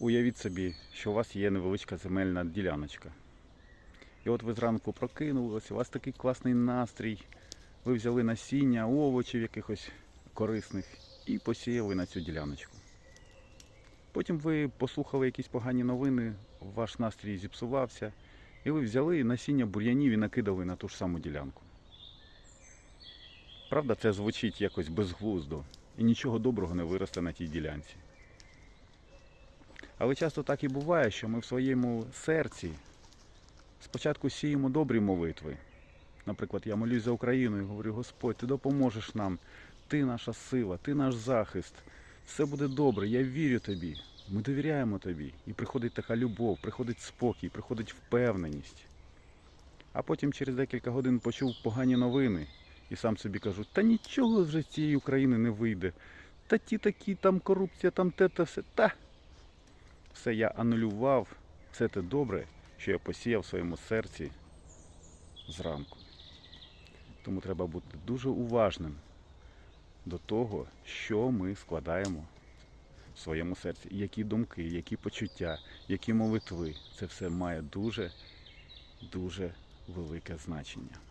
Уявіть собі, що у вас є невеличка земельна діляночка. І от ви зранку прокинулися, у вас такий класний настрій. Ви взяли насіння, овочів якихось корисних і посіяли на цю діляночку. Потім ви послухали якісь погані новини, ваш настрій зіпсувався, і ви взяли насіння бур'янів і накидали на ту ж саму ділянку. Правда, це звучить якось безглуздо, і нічого доброго не виросте на тій ділянці. Але часто так і буває, що ми в своєму серці спочатку сіємо добрі молитви. Наприклад, я молюсь за Україну і говорю, Господь, ти допоможеш нам, ти наша сила, ти наш захист. Все буде добре, я вірю тобі. Ми довіряємо тобі. І приходить така любов, приходить спокій, приходить впевненість. А потім через декілька годин почув погані новини і сам собі кажу, та нічого вже з цієї України не вийде. Та ті такі, там корупція, там те та все. Та все я анулював, все те добре, що я посіяв в своєму серці зранку. Тому треба бути дуже уважним до того, що ми складаємо в своєму серці, які думки, які почуття, які молитви. Це все має дуже, дуже велике значення.